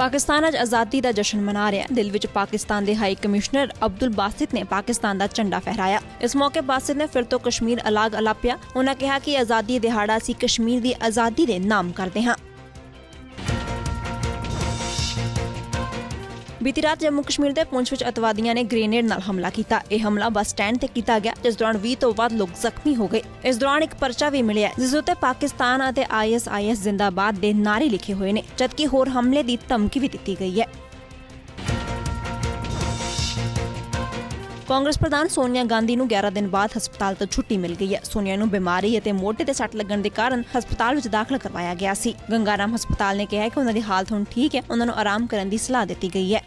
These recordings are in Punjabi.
ਪਾਕਿਸਤਾਨ ਅੱਜ ਆਜ਼ਾਦੀ ਦਾ ਜਸ਼ਨ ਮਨਾ ਰਿਹਾ ਹੈ। ਦਿਲ ਵਿੱਚ ਪਾਕਿਸਤਾਨ ਦੇ ਹਾਈ ਕਮਿਸ਼ਨਰ ਅਬਦੁਲ ਬਾਸਿਤ ਨੇ ਪਾਕਿਸਤਾਨ ਦਾ ਝੰਡਾ ਫਹਿਰਾਇਆ। ਇਸ ਮੌਕੇ ਬਾਸਿਤ ਨੇ ਫਿਰ ਤੋਂ ਕਸ਼ਮੀਰ ਅਲੱਗ ਅਲਾਪਿਆ। ਉਹਨਾਂ ਕਿਹਾ ਕਿ ਆਜ਼ਾਦੀ ਦਿਹਾੜਾ ਅਸੀਂ ਕਸ਼ਮੀਰ ਦੀ ਆਜ਼ਾਦੀ ਦੇ ਨਾਮ ਕਰਦੇ ਹਾਂ। ਬੀਤੀ ਰਾਤ ਜੰਮੂ ਕਸ਼ਮੀਰ ਦੇ ਪੁੰਛ ਵਿੱਚ ਅਤਵਾਦੀਆਂ ਨੇ ਗ੍ਰੇਨੇਡ ਨਾਲ ਹਮਲਾ ਕੀਤਾ। ਇਹ ਹਮਲਾ ਬੱਸ ਸਟੈਂਡ ਤੇ ਕੀਤਾ ਗਿਆ, ਜਿਸ ਦੌਰਾਨ 20 ਤੋਂ ਵੱਧ ਲੋਕ ਜ਼ਖਮੀ ਹੋ ਗਏ। ਇਸ ਦੌਰਾਨ ਇੱਕ ਪਰਚਾ ਵੀ ਮਿਲਿਆ ਜਿਸ ਉੱਤੇ ਪਾਕਿਸਤਾਨ ਅਤੇ ਆਈਐਸਆਈਐਸ ਜ਼ਿੰਦਾਬਾਦ ਦੇ ਨਾਰੇ ਲਿਖੇ ਹੋਏ ਨੇ, ਜਦਕਿ ਹੋਰ ਹਮਲੇ ਦੀ ਧਮਕੀ ਵੀ ਦਿੱਤੀ ਗਈ ਹੈ। ਕਾਂਗਰਸ ਪ੍ਰਧਾਨ ਸੋਨੀਆ ਗਾਂਧੀ ਨੂੰ 11 ਦਿਨ ਬਾਅਦ ਹਸਪਤਾਲ ਤੋਂ ਛੁੱਟੀ ਮਿਲ ਗਈ ਹੈ। ਸੋਨੀਆ ਨੂੰ ਬਿਮਾਰੀ ਅਤੇ ਮੋਢੇ ਤੇ ਸੱਟ ਲੱਗਣ ਦੇ ਕਾਰਨ ਹਸਪਤਾਲ ਵਿੱਚ ਦਾਖਲ ਕਰਵਾਇਆ ਗਿਆ ਸੀ। ਗੰਗਾਰਾਮ ਹਸਪਤਾਲ ਨੇ ਕਿਹਾ ਕਿ ਉਹਨਾਂ ਦੀ ਹਾਲਤ ਹੁਣ ਠੀਕ ਹੈ। ਉਹਨਾਂ ਨੂੰ ਆਰਾਮ ਕਰਨ ਦੀ ਸਲਾਹ ਦਿੱਤੀ ਗਈ ਹੈ।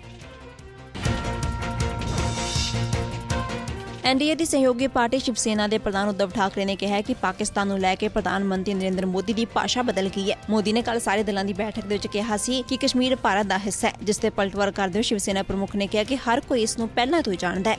ਐਨਡੀਏ ਦੀ ਸਹਿਯੋਗੀ ਪਾਰਟੀ ਸ਼ਿਵ ਸੈਨਾ ਦੇ ਪ੍ਰਧਾਨ ਉद्धਵ ਠਾਕਰੇ ਨੇ ਕਿਹਾ ਕਿ ਪਾਕਿਸਤਾਨ ਨੂੰ ਲੈ ਕੇ ਪ੍ਰਧਾਨ ਮੰਤਰੀ ਨਰਿੰਦਰ ਮੋਦੀ ਦੀ ਭਾਸ਼ਾ ਬਦਲ ਗਈ ਹੈ। ਮੋਦੀ ਨੇ ਕੱਲ ਸਾਰੇ ਦਲਾਂ ਦੀ ਬੈਠਕ ਦੇ ਵਿੱਚ ਕਿਹਾ ਸੀ ਕਿ ਕਸ਼ਮੀਰ ਭਾਰਤ ਦਾ ਹਿੱਸਾ ਹੈ, ਜਿਸ ਤੇ ਪਲਟਵਾਰ ਕਰਦੇ ਹੋਏ ਸ਼ਿਵ ਸੈਨਾ ਪ੍ਰਮੁੱਖ ਨੇ ਕਿਹਾ ਕਿ ਹਰ ਕੋਈ ਇਸ ਨੂੰ ਪਹਿਲਾਂ ਤੋਂ ਹੀ ਜਾਣਦਾ ਹੈ।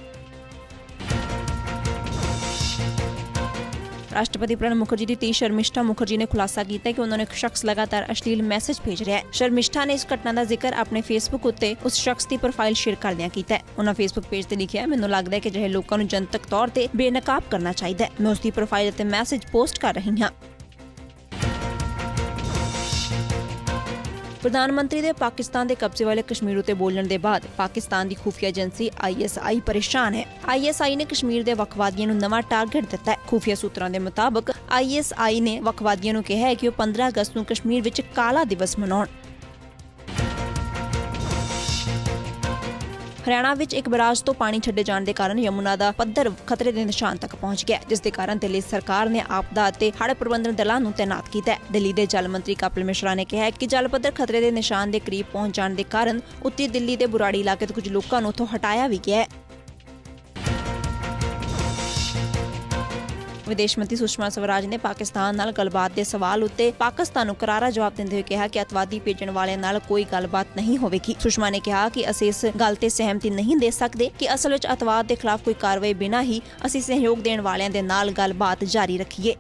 ਰਾਸ਼ਟਰਪਤੀ ਪ੍ਰਣਬ ਮੁਖਰਜੀ ਦੀ ਧੀ ਸ਼ਰਮਿਸ਼ਠਾ ਮੁਖਰਜੀ ਨੇ ਖੁਲਾਸਾ ਕੀਤਾ ਕਿ ਉਹਨਾਂ ਨੂੰ ਇੱਕ ਸ਼ਖਸ ਲਗਾਤਾਰ ਅਸ਼ਲੀਲ ਮੈਸੇਜ ਭੇਜ ਰਿਹਾ ਹੈ ਸ਼ਰਮਿਸ਼ਠਾ ਨੇ ਇਸ ਘਟਨਾ ਦਾ ਜ਼ਿਕਰ ਆਪਣੇ ਫੇਸਬੁੱਕ ਉੱਤੇ ਉਸ ਸ਼ਖਸ ਦੀ ਪ੍ਰੋਫਾਈਲ ਸ਼ੇਅਰ ਕਰਦਿਆਂ ਕੀਤਾ ਹੈ ਉਹਨਾਂ ਫੇਸਬੁੱਕ ਪੇਜ ਤੇ ਲਿਖਿਆ ਮੈਨੂੰ ਲੱਗਦਾ ਹੈ ਕਿ ਜਿਹੇ ਲੋਕਾਂ ਨੂੰ ਜਨਤਕ ਤੌਰ ਤੇ ਬੇਨਕਾਬ ਕਰਨਾ ਚਾਹੀਦਾ ਹੈ ਮੈਂ ਉਸ ਦੀ ਪ੍ਰੋਫਾਈਲ ਅਤੇ ਮੈਸੇਜ ਪੋਸਟ ਕਰ ਰਹੀ ਹਾਂ ਪ੍ਰਧਾਨ ਮੰਤਰੀ ਦੇ ਪਾਕਿਸਤਾਨ ਦੇ ਕਬਜ਼ੇ ਵਾਲੇ ਕਸ਼ਮੀਰ ਉਤੇ ਬੋਲਣ ਦੇ ਬਾਅਦ ਪਾਕਿਸਤਾਨ ਦੀ ਖੁਫੀਆ ਏਜੰਸੀ ਆਈਐਸਆਈ ਪਰੇਸ਼ਾਨ ਹੈ। ਆਈਐਸਆਈ ਨੇ ਕਸ਼ਮੀਰ ਦੇ ਵੱਖਵਾਦੀਆਂ ਨੂੰ ਨਵਾਂ ਟਾਰਗੇਟ ਦਿੱਤਾ ਹੈ। ਖੁਫੀਆ ਸੂਤਰਾਂ ਦੇ ਮੁਤਾਬਕ ਆਈਐਸਆਈ ਨੇ ਵੱਖਵਾਦੀਆਂ ਨੂੰ ਕਿਹਾ ਹੈ ਕਿ ਉਹ 15 ਅਗਸਤ ਨੂੰ ਕਸ਼ਮੀਰ ਵਿੱਚ ਕਾਲਾ ਦਿਵਸ ਮਨਾਉਣ। ਹਰਿਆਣਾ ਵਿੱਚ ਇੱਕ ਬਰਾਜ ਤੋਂ ਪਾਣੀ ਛੱਡੇ ਜਾਣ ਦੇ ਕਾਰਨ ਯਮੁਨਾ ਦਾ ਪੱਧਰ ਖਤਰੇ ਦੇ ਨਿਸ਼ਾਨ ਤੱਕ ਪਹੁੰਚ ਗਿਆ ਜਿਸ ਦੇ ਕਾਰਨ ਦਿੱਲੀ ਸਰਕਾਰ ਨੇ ਆਪਦਾ ਅਤੇ ਹੜ੍ਹ ਪ੍ਰਬੰਧਨ ਦਲਾਂ ਨੂੰ ਤਾਇਨਾਤ ਕੀਤਾ ਹੈ। ਦਿੱਲੀ ਦੇ ਜਲ ਮੰਤਰੀ ਕਪਿਲ ਮਿਸ਼ਰਾ ਨੇ ਕਿਹਾ ਕਿ ਜਲ ਪੱਧਰ ਖਤਰੇ ਦੇ ਨਿਸ਼ਾਨ ਦੇ ਕਰੀਬ ਪਹੁੰਚ ਜਾਣ ਦੇ ਕਾਰਨ ਉੱਤਰੀ ਦਿੱਲੀ ਦੇ ਬੁਰਾੜੀ ਇਲਾਕੇ ਤੋਂ ਕੁਝ ਲੋਕਾਂ ਨੂੰ ਉੱਥੋਂ ਹਟਾਇਆ ਵੀ ਗਿਆ ਹੈ। ਵਿਦੇਸ਼ ਮੰਤਰੀ ਸੁਸ਼ਮਾ ਸਵਰਾਜ ਨੇ ਪਾਕਿਸਤਾਨ ਨਾਲ ਗੱਲਬਾਤ ਦੇ ਸਵਾਲ ਉੱਤੇ ਪਾਕਿਸਤਾਨ ਨੂੰ ਕਰਾਰਾ ਜਵਾਬ ਦਿੰਦੇ ਹੋਏ ਕਿਹਾ ਕਿ ਅਤਵਾਦੀ ਭੇਜਣ ਵਾਲਿਆਂ ਨਾਲ ਕੋਈ ਗੱਲਬਾਤ ਨਹੀਂ ਹੋਵੇਗੀ। ਸੁਸ਼ਮਾ ਨੇ ਕਿਹਾ ਕਿ ਅਸੀਂ ਇਸ ਗੱਲ ਤੇ ਸਹਿਮਤੀ ਨਹੀਂ ਦੇ ਸਕਦੇ ਕਿ ਅਸਲ ਵਿੱਚ ਅਤਵਾਦ ਦੇ ਖਿਲਾਫ ਕੋਈ ਕਾਰਵਾਈ ਬਿਨਾਂ ਹੀ ਅਸੀਂ ਸਹਿਯੋਗ ਦੇਣ ਵਾਲਿਆਂ ਦੇ ਨਾਲ ਗੱਲਬਾਤ ਜਾਰੀ ਰੱਖੀਏ।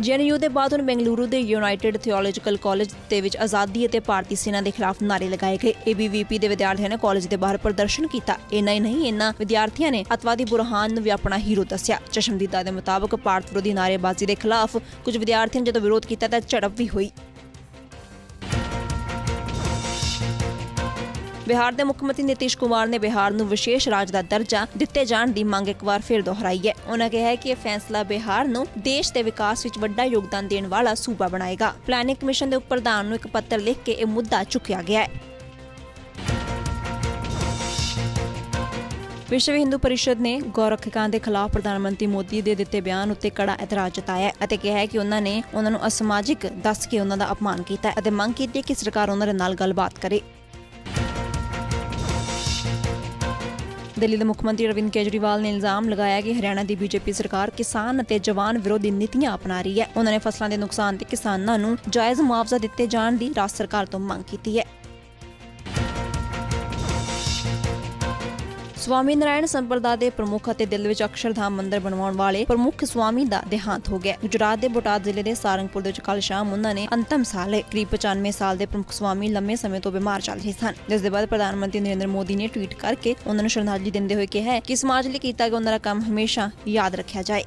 ਜੇਐਨਯੂ ਦੇ ਬਾਅਦ ਹੁਣ ਬੈਂਗਲੁਰੂ ਦੇ ਯੂਨਾਈਟਿਡ ਥਿਓਲੋਜੀਕਲ ਕਾਲਜ ਦੇ ਵਿੱਚ ਆਜ਼ਾਦੀ ਅਤੇ ਭਾਰਤੀ ਸੈਨਾ ਦੇ ਖਿਲਾਫ ਨਾਰੇ ਲਗਾਏ ਗਏ। ਏਬੀਵੀਪੀ ਦੇ ਵਿਦਿਆਰਥੀਆਂ ਨੇ ਕਾਲਜ ਦੇ ਬਾਹਰ ਪ੍ਰਦਰਸ਼ਨ ਕੀਤਾ। ਇੰਨਾ ਹੀ ਨਹੀਂ ਇਨ੍ਹਾਂ ਵਿਦਿਆਰਥੀਆਂ ਨੇ ਅਤਵਾਦੀ ਬੁਰਹਾਨ ਨੂੰ ਵੀ ਆਪਣਾ ਹੀਰੋ ਦੱਸਿਆ। ਚਸ਼ਮਦੀਦਾ ਦੇ ਮੁਤਾਬਕ ਭਾਰਤ ਵਿਰੋਧੀ ਨਾਰੇਬਾਜ਼ੀ ਦੇ ਖਿਲਾਫ ਕੁਝ ਵਿਦਿਆਰਥੀਆਂ ਨੇ ਜਦੋਂ ਵਿਰੋਧ ਕੀਤਾ ਤਾਂ ਝੜਪ ਵੀ ਹੋਈ। ਬਿਹਾਰ ਦੇ ਮੁੱਖ ਮੰਤਰੀ ਨਿਤੀਸ਼ ਕੁਮਾਰ ਨੇ ਬਿਹਾਰ ਨੂੰ ਵਿਸ਼ੇਸ਼ ਰਾਜ ਦਾ ਦਰਜਾ ਦਿੱਤੇ ਜਾਣ ਦੀ ਮੰਗ ਇੱਕ ਵਾਰ ਫਿਰ ਦੁਹਰਾਈ ਹੈ। ਉਹਨਾਂ ਕਿਹਾ ਕਿ ਇਹ ਫੈਸਲਾ ਬਿਹਾਰ ਨੂੰ ਦੇਸ਼ ਦੇ ਵਿਕਾਸ ਵਿੱਚ ਵੱਡਾ ਯੋਗਦਾਨ ਦੇਣ ਵਾਲਾ ਸੂਬਾ ਬਣਾਏਗਾ। ਪਲੈਨਿੰਗ ਕਮਿਸ਼ਨ ਦੇ ਉਪ ਪ੍ਰਧਾਨ ਨੂੰ ਇੱਕ ਪੱਤਰ ਲਿਖ ਕੇ ਇਹ ਮੁੱਦਾ ਚੁੱਕਿਆ ਗਿਆ ਹੈ। ਵਿਸ਼ਵ ਹਿੰਦੂ ਪਰਿਸ਼ਦ ਨੇ ਗੌਰਖਕਾਂ ਦੇ ਖਿਲਾਫ ਪ੍ਰਧਾਨ ਮੰਤਰੀ ਮੋਦੀ ਦੇ ਦਿੱਤੇ ਬਿਆਨ ਉੱਤੇ ਕੜਾ ਇਤਰਾਜ਼ ਜਤਾਇਆ ਅਤੇ ਕਿਹਾ ਕਿ ਉਹਨਾਂ ਨੇ ਉਹਨਾਂ ਨੂੰ ਅਸਮਾਜਿਕ ਦੱਸ ਕੇ ਉਹਨਾਂ ਦਾ ਅਪਮਾਨ ਕੀਤਾ ਅਤੇ ਮੰਗ ਕੀਤੀ ਕਿ ਸਰਕਾਰ ਉਹਨਾਂ ਦੇ ਨਾਲ ਗੱਲਬਾਤ ਕਰੇ। ਦਿੱਲੀ ਦੇ ਮੁੱਖ ਮੰਤਰੀ ਅਰਵਿੰਦ ਕੇਜਰੀਵਾਲ ਨੇ ਇਲਜ਼ਾਮ ਲਗਾਇਆ ਕਿ ਹਰਿਆਣਾ ਦੀ ਬੀਜੇਪੀ ਸਰਕਾਰ ਕਿਸਾਨ ਅਤੇ ਜਵਾਨ ਵਿਰੋਧੀ ਨੀਤੀਆਂ ਅਪਣਾ ਰਹੀ ਹੈ। ਉਹਨਾਂ ਨੇ ਫਸਲਾਂ ਦੇ ਨੁਕਸਾਨ ਤੇ ਕਿਸਾਨਾਂ ਨੂੰ ਜਾਇਜ਼ ਮੁਆਵਜ਼ਾ ਦਿੱਤੇ ਜਾਣ ਦੀ ਰਾਜ ਸਰਕਾਰ ਤੋਂ ਮੰਗ ਕੀਤੀ ਹੈ। ਸਵਾਮੀ ਨਾਰਾਇਣ ਸੰਪਰਦਾ ਦੇ ਪ੍ਰਮੁੱਖ ਅਤੇ ਦਿਲ ਵਿੱਚ ਅਕਸ਼ਰਧਾਮ ਮੰਦਿਰ ਬਣਵਾਉਣ ਵਾਲੇ ਪ੍ਰਮੁੱਖ ਸਵਾਮੀ ਦਾ ਦੇਹਾਂਤ ਹੋ ਗਿਆ। ਗੁਜਰਾਤ ਦੇ ਬੋਟਾਦ ਜ਼ਿਲ੍ਹੇ ਦੇ ਸਾਰੰਗਪੁਰ ਦੇ ਵਿੱਚ ਕੱਲ ਸ਼ਾਮ ਉਹਨਾਂ ਨੇ ਅੰਤਮ ਸਾਲ ਲਏ। ਕਰੀਬ 95 ਸਾਲ ਦੇ ਪ੍ਰਮੁੱਖ ਸਵਾਮੀ ਲੰਮੇ ਸਮੇਂ ਤੋਂ ਬਿਮਾਰ ਚੱਲ ਰਹੇ ਸਨ। ਜਿਸ ਦੇ ਬਾਅਦ ਪ੍ਰਧਾਨ ਮੰਤਰੀ ਨਰਿੰਦਰ ਮੋਦੀ ਨੇ ਟਵੀਟ ਕਰਕੇ ਉਹਨਾਂ ਨੂੰ ਸ਼ਰਧਾਂਜਲੀ ਦਿੰਦੇ ਹੋਏ ਕਿਹਾ ਕਿ ਸਮਾਜ ਲਈ ਕੀਤਾ ਗਿਆ ਉਹਨਾਂ ਦਾ ਕੰਮ ਹਮੇਸ਼ਾ ਯਾਦ ਰੱਖਿਆ ਜਾਏ।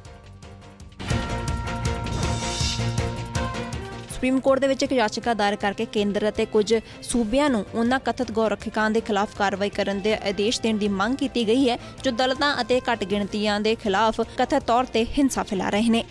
ਸੁਪਰੀਮ ਕੋਰਟ ਦੇ ਵਿੱਚ ਇੱਕ ਯਾਚਕਾ ਦਾਇਰ ਕਰਕੇ ਕੇਂਦਰ ਅਤੇ ਕੁਝ ਸੂਬਿਆਂ ਨੂੰ ਉਹਨਾਂ ਕਥਿਤ ਗੌਰਖਕਾਂ ਦੇ ਖਿਲਾਫ ਕਾਰਵਾਈ ਕਰਨ ਦੇ ਆਦੇਸ਼ ਦੇਣ ਦੀ ਮੰਗ ਕੀਤੀ ਗਈ ਹੈ, ਜੋ ਦਲਤਾਂ ਅਤੇ ਘੱਟ ਗਿਣਤੀਆਂ ਦੇ ਖਿਲਾਫ ਕਥਿਤ ਤੌਰ ਤੇ ਹਿੰਸਾ ਫੈਲਾ ਰਹੇ ਨੇ।